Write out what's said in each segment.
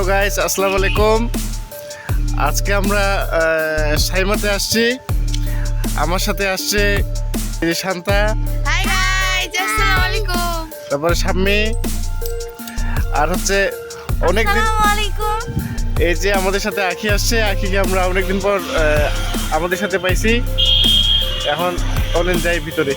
Hello guys আসসালামু আলাইকুম। আজকে আমরা সাইমাতে আসছি। আমার সাথে আসছে শান্তা তারপরে সাম্মি আর হচ্ছে অনেকদিন এই যে আমাদের সাথে আখি আসছে আখিকে আমরা অনেকদিন পর আমাদের সাথে পাইছি। এখন চলেন যাই ভিতরে।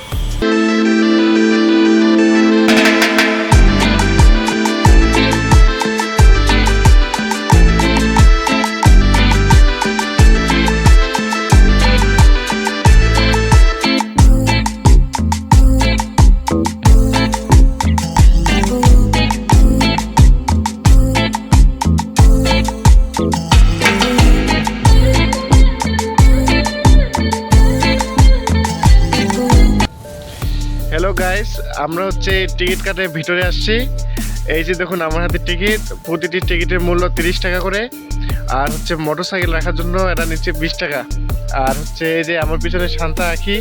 আমরা হচ্ছে টিকিট কাটে ভিতরে আসছি। এই যে দেখুন, আমার হাতে টিকিট, প্রতিটি টিকিটের মূল্য তিরিশ টাকা করে। আর হচ্ছে মোটর সাইকেল রাখার জন্য এটা নিচ্ছে বিশ টাকা। আর হচ্ছে এই যে আমার পিছনে শান্তা আঁকি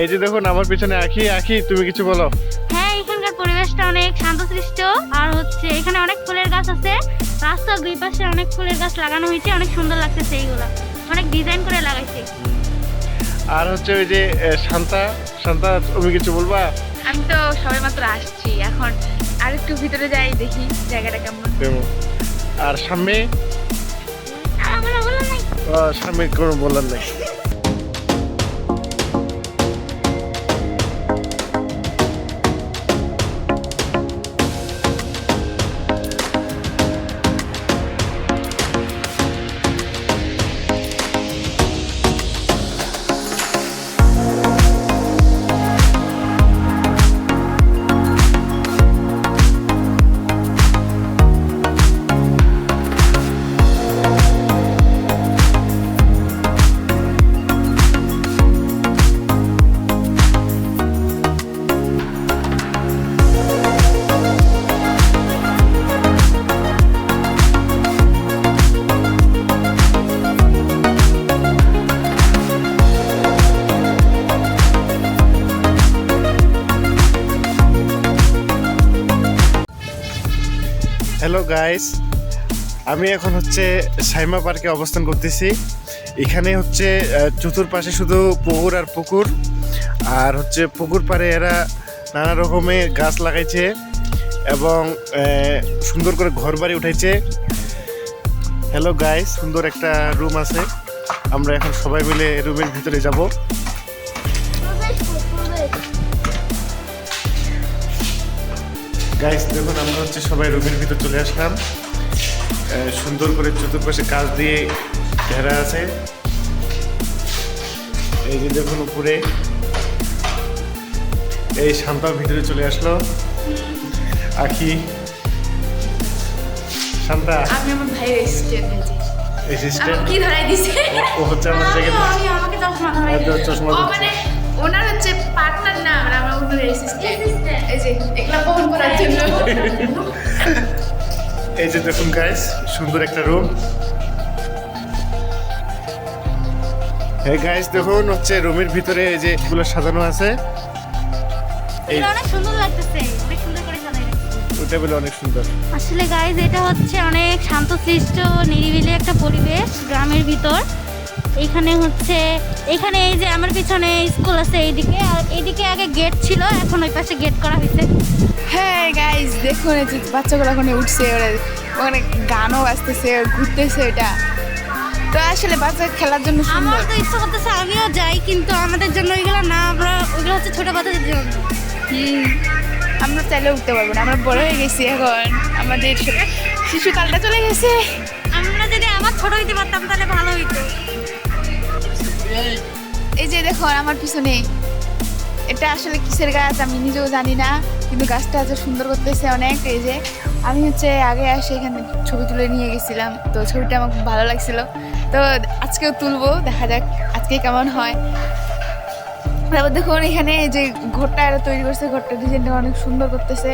এই যে দেখুন, আমার পিছনে আঁকি আঁকি তুমি কিছু বলো। হ্যাঁ এখানকার পরিবেশটা অনেক শান্তশিষ্ট। আর হচ্ছে এখানে অনেক ফুলের গাছ আছে। রাস্তার দুই পাশে অনেক ফুলের গাছ লাগানো হয়েছে। অনেক সুন্দর লাগতেছে এইগুলা অনেক ডিজাইন করে লাগাইছে। আর হচ্ছে ওই যে শান্তা শান্তা তুমি কিছু বলবা? আমি তো সবে মাত্র আসছি এখন আর একটু ভিতরে যাই দেখি জায়গাটা কেমন। আর সামনে আমার বলার নাই। সামনে কোনো বলার নাই। হ্যালো গাইস আমি এখন হচ্ছে সাইমা পার্কে অবস্থান করতেছি। এখানে হচ্ছে চতুর্পাশে শুধু পুকুর আর পুকুর। আর হচ্ছে পুকুর পাড়ে এরা নানা রকমের গাছ লাগাইছে এবং সুন্দর করে ঘর বাড়ি উঠাইছে। হ্যালো গাইস সুন্দর একটা রুম আছে। আমরা এখন সবাই মিলে রুমের ভিতরে যাব। গাইস দেখুন আমরা হচ্ছে সবাই রুমের ভিতর চলে আসলাম। সুন্দর করে চতুর্পাশে কাজ দিয়ে ঘেরা আছে। এই যে দেখুন উপরে এই শান্তার ভিতরে চলে আসলো। আখি। শান্তা। আমি আমার হয়েছি অ্যাসিস্ট্যান্ট কি ধরাই দিছে? ও হচ্ছে আমার জায়গায় আমি আমাকে চশমা ধরাই ও মানে ওনার হচ্ছে পার্টনার এই যে দেখুন গাইস সুন্দর একটা রুম এই গাইস দেখুন হচ্ছে রুমের ভিতরে এই যে এগুলো সাজানো আছে। এই অনেক সুন্দর লাগতেছে অনেক সুন্দর করে সাজাই ওটা বলে অনেক সুন্দর। আসলে গাইজ এটা হচ্ছে অনেক শান্তশিষ্ট নিরিবিলি একটা পরিবেশ গ্রামের ভিতর। এখানে হচ্ছে এখানে এই যে আমার পিছনে স্কুল আছে এইদিকে আর এইদিকে আগে গেট ছিল এখন ওই পাশে গেট করা হয়েছে। হ্যাঁ গাইজ দেখুন এই যে বাচ্চাগুলো ওখানে উঠছে ওরা ওখানে গানও বাজতেছে ঘুরতেছে এটা। তো আসলে বাচ্চা খেলার জন্য আমার তো ইচ্ছা করতেছে আমিও যাই কিন্তু আমাদের জন্য ওইগুলো না আমরা ওইগুলো হচ্ছে ছোট বাচ্চাদের জন্য। হুম, আমরা চাইলে উঠতে পারব না আমরা বড় হয়ে গেছি এখন। আমাদের শিশুকালটা চলে গেছে। আমরা যদি আমার ছোট হইতে পারতাম তাহলে ভালো যে দেখুন আমার পিছনে এটা আসলে কিসের গাছ আমি নিজেও জানি না, কিন্তু গাছটা যে সুন্দর করতেছে অনেক, এই যে আমি হচ্ছে আগে আসে এখানে ছবি তুলে নিয়ে গেছিলাম, তো ছবিটা আমার খুব ভালো লাগছিল। তো আজকেও তুলবো, দেখা যাক আজকে কেমন হয়। তারপর দেখুন এখানে যে ঘরটা এরা তৈরি করছে, ঘরটা ডিজাইনটা অনেক সুন্দর করতেছে।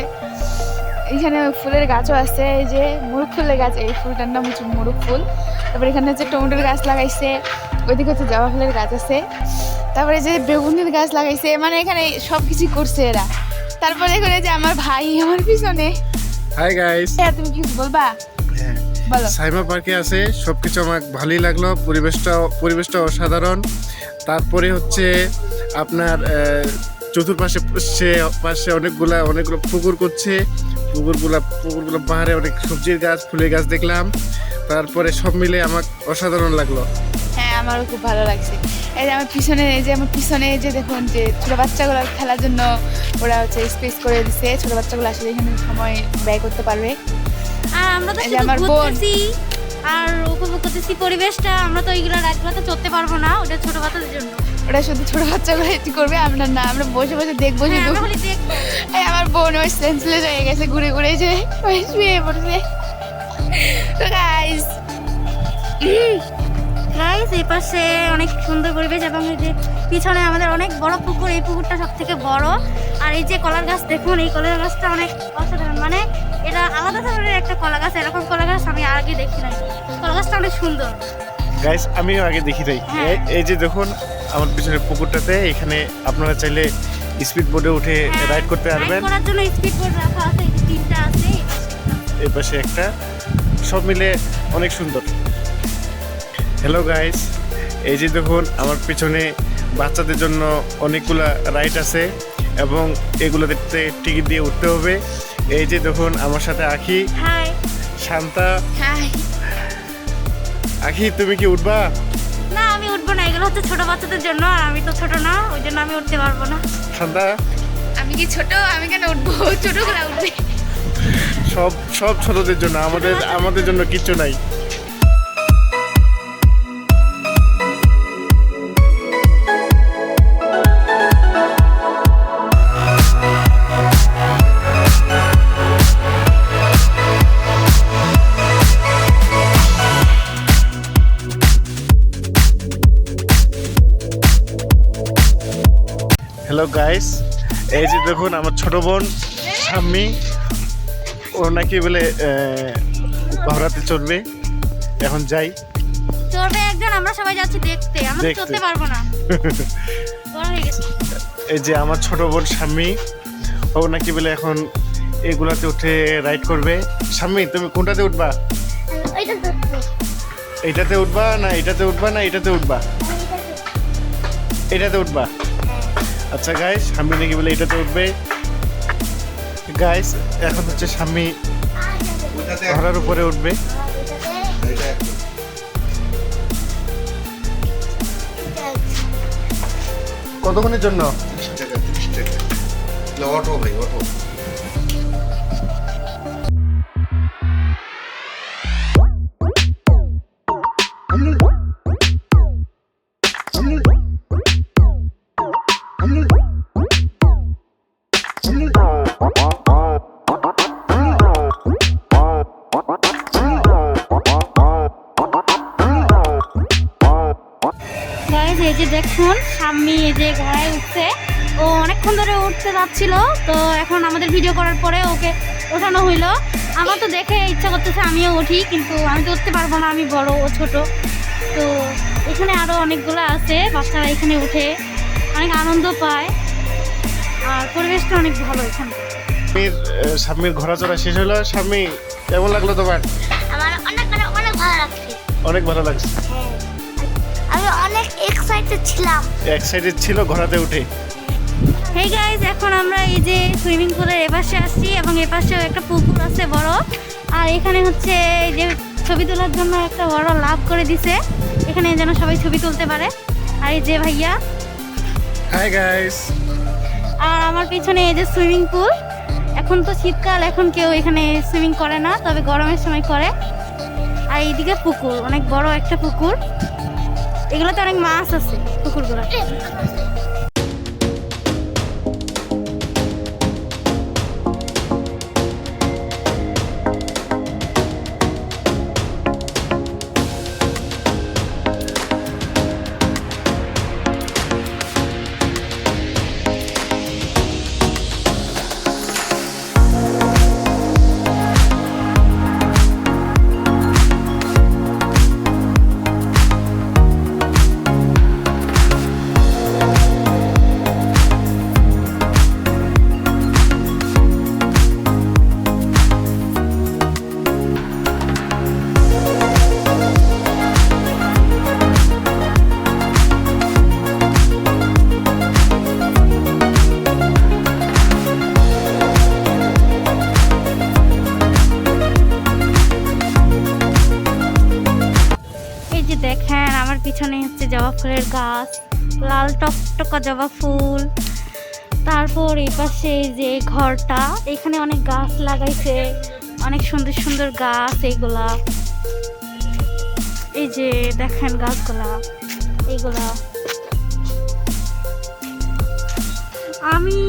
এখানে ফুলের গাছও আছে, এই যে মুরুখ ফুলের গাছ, এই ফুলটার নাম হচ্ছে মুরুখ ফুল। তারপর এখানে হচ্ছে টমেটোর গাছ লাগাইছে। ওইদিকে হচ্ছে জবা ফুলের গাছ আছে। তারপরে যে বেগুনের গাছ লাগাইছে মানে এখানে সব কিছু করছে এরা। তারপরে এখানে যে আমার ভাই আমার পিছনে। হাই গাইস হ্যাঁ তুমি কি বলবা? সাইমা পার্কে আছে সবকিছু আমার ভালোই লাগল পরিবেশটা পরিবেশটা অসাধারণ। তারপরে হচ্ছে আপনার চতুর্পাশে সে পাশে অনেকগুলা অনেকগুলো পুকুর করছে। পুকুরগুলা পুকুরগুলো পাহাড়ে অনেক সবজির গাছ ফুলের গাছ দেখলাম। তারপরে সব মিলে আমার অসাধারণ লাগল। হ্যাঁ আমারও খুব ভালো লাগছে। এই যে আমার পিছনে এই যে আমার পিছনে এই যে দেখুন যে ছোটো বাচ্চাগুলো খেলার জন্য ওরা হচ্ছে স্পেস করে দিচ্ছে ছোটো বাচ্চাগুলো আসলে এখানে সময় ব্যয় করতে পারবে। আর আমরা তো আমার বোন। আর উপভোগ করতেছি পরিবেশটা। আমরা তো এইগুলো রাতগুলোতে চড়তে পারব না ওটা ছোট বাচ্চাদের জন্য। ওরা শুধু ছোটো বাচ্চাগুলো এটি করবে আমরা না আমরা বসে বসে দেখব হ্যাঁ, শুধু। আমরা এই আমার বোন ওই সেন্সলেস হয়ে গেছে ঘুরে ঘুরে যে ওই শুয়ে পড়ছে। তো গাইস গাইস এই পাশে অনেক সুন্দর পরিবেশ এবং এই যে পিছনে আমাদের অনেক বড় পুকুর এই পুকুরটা সব থেকে বড়। আর এই যে কলার গাছ দেখুন এই কলার গাছটা অনেক অসাধারণ। মানে এটা আলাদা ধরনের একটা কলা গাছ এরকম কলা গাছ আমি আগে দেখি নাই। কলা গাছটা অনেক সুন্দর। গাইস আমিও আগে দেখি নাই। হ্যাঁ। এই- যে দেখুন আমার পিছনে পুকুরটাতে এখানে আপনারা চাইলে স্পিড বোর্ডে উঠে হ্যাঁ, রাইড করতে রাইড পারবেন। করার জন্য স্পিড বোর্ড রাখা আছে এই তিনটা আছে এই পাশে একটা। সব মিলে অনেক সুন্দর। হ্যালো গাইস এই যে দেখুন আমার পিছনে বাচ্চাদের জন্য অনেকগুলা রাইড আছে এবং এগুলোতে টিকিট দিয়ে উঠতে হবে। এই যে দেখুন আমার সাথে আখি। হাই শান্তা। হাই আখি তুমি কি উঠবা? না আমি উঠবো না এগুলো হচ্ছে ছোট বাচ্চাদের জন্য আর আমি তো ছোট না ওই জন্য আমি উঠতে পারব না। শান্তা। আমি কি ছোট? আমি কেন উঠবো? ছোটগুলা উঠবে। সব সব ছোটদের জন্য আমাদের আমাদের জন্য কিচ্ছু নাই। হ্যালো গাইস এই যে দেখুন আমার ছোট বোন স্বামী ও নাকি বলে ঘোড়াতে চড়বে এখন যাই। চলবে একজন আমরা সবাই যাচ্ছি দেখতে। আমরা তো দেখতে। চলতে পারব না। বড় হয়ে গেছে। এই যে আমার ছোট বোন স্বামী ও নাকি বলে এখন এগুলাতে উঠে রাইড করবে। স্বামী তুমি কোনটাতে উঠবা? এইটাতে। উঠবা না এটাতে উঠবা না এটাতে উঠবা? এটাতে উঠবা? আচ্ছা গাইস স্বামী নাকি বলে এটাতে উঠবে। গাইস এখন হচ্ছে স্বামী ঘোড়ার উপরে উঠবে। কতক্ষণের জন্য? অটো ভাই অটো অনেকক্ষণ ধরে উঠতে যাচ্ছিল তো এখন আমাদের ভিডিও করার পরে ওকে ওঠানো হইল। আমার তো দেখে ইচ্ছা করতেছে আমিও উঠি কিন্তু আমি তো উঠতে পারব না আমি বড় ও ছোট। তো এখানে আরও অনেকগুলো আছে বাচ্চারা এখানে উঠে অনেক আনন্দ পায়। আর পরিবেশটা অনেক ভালো এখানে। স্বামীর স্বামীর ঘোরা চড়া শেষ হলো স্বামী কেমন লাগল তোমার? আমার অনেক অনেক অনেক ভালো লাগছে। অনেক ভালো লাগছে। আমি অনেক এক্সাইটেড ছিলাম। এক্সাইটেড ছিল ঘোড়াতে উঠে। হেই গাইজ এখন আমরা এই যে সুইমিং পুলের এপাশে আসছি এবং এপাশেও একটা পুকুর আছে বড়। আর এখানে হচ্ছে এই যে ছবি তোলার জন্য একটা বড় লাভ করে দিছে। এখানে যেন সবাই ছবি তুলতে পারে। আর এই যে ভাইয়া। হাই গাইস আর আমার পিছনে এই যে সুইমিং পুল। এখন তো শীতকাল এখন কেউ এখানে সুইমিং করে না তবে গরমের সময় করে। আর এইদিকে পুকুর অনেক বড় একটা পুকুর। এগুলোতে অনেক মাছ আছে পুকুরগুলোতে। পিছনে হচ্ছে জবা ফুলের গাছ, লাল টকটকা জবা ফুল। তারপর এই পাশে যে ঘরটা, এখানে অনেক গাছ লাগাইছে, অনেক সুন্দর সুন্দর গাছ এইগুলা এই যে দেখেন গাছগুলা এইগুলা আমি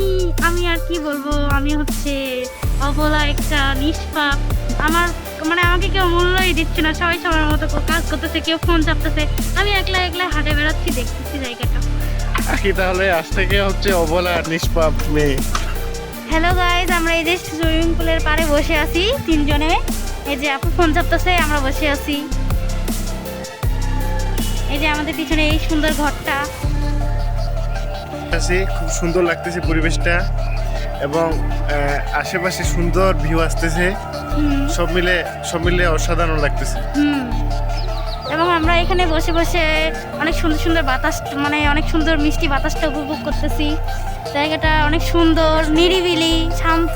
আমি আর কি বলব, আমি হচ্ছে অবলা একটা নিষ্পাপ। আমার মানে আমাকে কেউ মূল্যই দিচ্ছে না সবাই সবার মতো কাজ করতেছে কেউ ফোন চাপতেছে। আমি একলা একলা হাটে বেড়াচ্ছি দেখতেছি জায়গাটা। আখি তাহলে আজ থেকে হচ্ছে অবলা নিষ্পাপ মেয়ে। হ্যালো গাইজ আমরা এই যে সুইমিং পুলের পাড়ে বসে আছি তিনজনে। এই যে আপু ফোন চাপতেছে আমরা বসে আছি। এই যে আমাদের পিছনে এই সুন্দর ঘরটা। খুব সুন্দর লাগতেছে পরিবেশটা। এবং আশেপাশে সুন্দর ভিউ আসতেছে। সব মিলে সব মিলে অসাধারণ লাগতেছে। এবং আমরা এখানে বসে বসে অনেক সুন্দর সুন্দর বাতাস মানে অনেক সুন্দর মিষ্টি বাতাসটা উপভোগ করতেছি। জায়গাটা অনেক সুন্দর নিরিবিলি শান্ত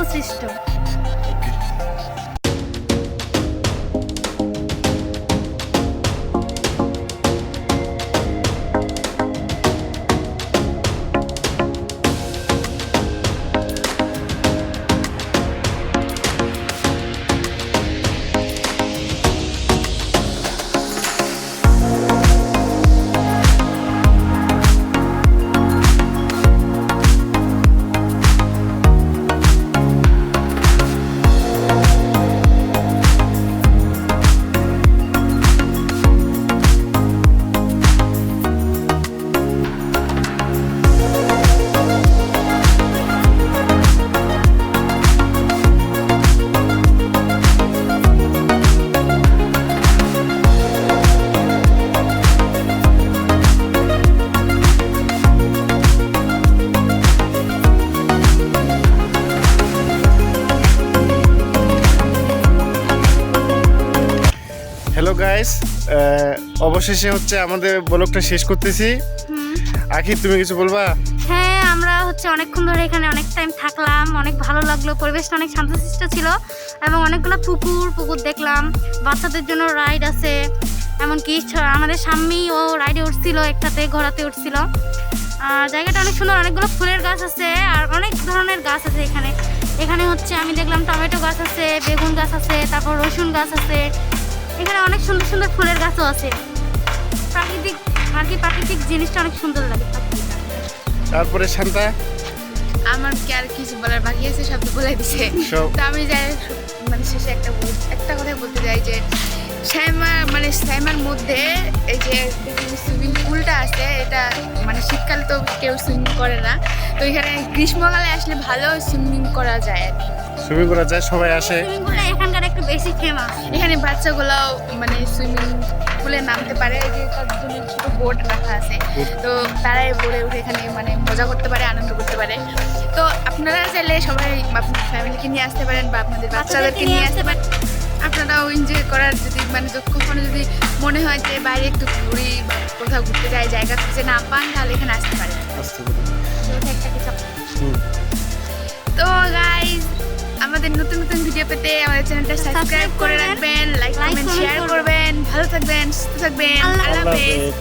হ্যালো গাইস অবশেষে হচ্ছে আমাদের ব্লগটা শেষ করতেছি। আখি তুমি কিছু বলবা? হ্যাঁ আমরা হচ্ছে অনেকক্ষণ ধরে এখানে অনেক টাইম থাকলাম অনেক ভালো লাগল পরিবেশটা অনেক শান্তশিষ্ট ছিল এবং অনেকগুলো পুকুর পুকুর দেখলাম বাচ্চাদের জন্য রাইড আছে এমনকি আমাদের সামনেই ও রাইডে উঠছিল একটাতে ঘোরাতে উঠছিল। আর জায়গাটা অনেক সুন্দর অনেকগুলো ফুলের গাছ আছে আর অনেক ধরনের গাছ আছে এখানে। এখানে হচ্ছে আমি দেখলাম টমেটো গাছ আছে বেগুন গাছ আছে তারপর রসুন গাছ আছে এখানে অনেক সুন্দর সুন্দর ফুলের গাছও আছে। প্রাকৃতিক আর কি প্রাকৃতিক জিনিসটা অনেক সুন্দর লাগে তারপরে শান্তা? আমার কি আর কিছু বলার বাকি আছে? সব তো বলে দিছে। তো আমি যাই মানে শেষে একটা একটা কথা বলতে চাই যে শ্যামা মানে শ্যামার মধ্যে এই যে সুইমিং পুলটা আছে এটা মানে শীতকালে তো কেউ সুইমিং করে না। তো এখানে গ্রীষ্মকালে আসলে ভালো সুইমিং করা যায় আর কি। সুইমিং করা যায় সবাই আসে। এখানকার একটু বেশি ফেমাস এখানে বাচ্চাগুলোও মানে সুইমিং পুলে নামতে পারে যে তার জন্য ছোট বোট রাখা আছে। তো তারাই বোর্ডে উঠে এখানে মানে মজা করতে পারে আনন্দ করতে পারে। তো আপনারা চাইলে সবাই আপনার ফ্যামিলিকে নিয়ে আসতে পারেন বা আপনাদের বাচ্চাদেরকে নিয়ে আসতে পারেন। আপনারাও এনজয় করার যদি মানে কখনো যদি মনে হয় যে বাইরে একটু ঘুরি বা কোথাও ঘুরতে যাই জায়গা খুঁজে না পান তাহলে এখানে আসতে পারেন। আমাদের নতুন নতুন ভিডিও পেতে আমাদের চ্যানেলটা সাবস্ক্রাইব করে রাখবেন লাইক কমেন্ট শেয়ার করবেন। ভালো থাকবেন সুস্থ থাকবেন আল্লাহ হাফেজ।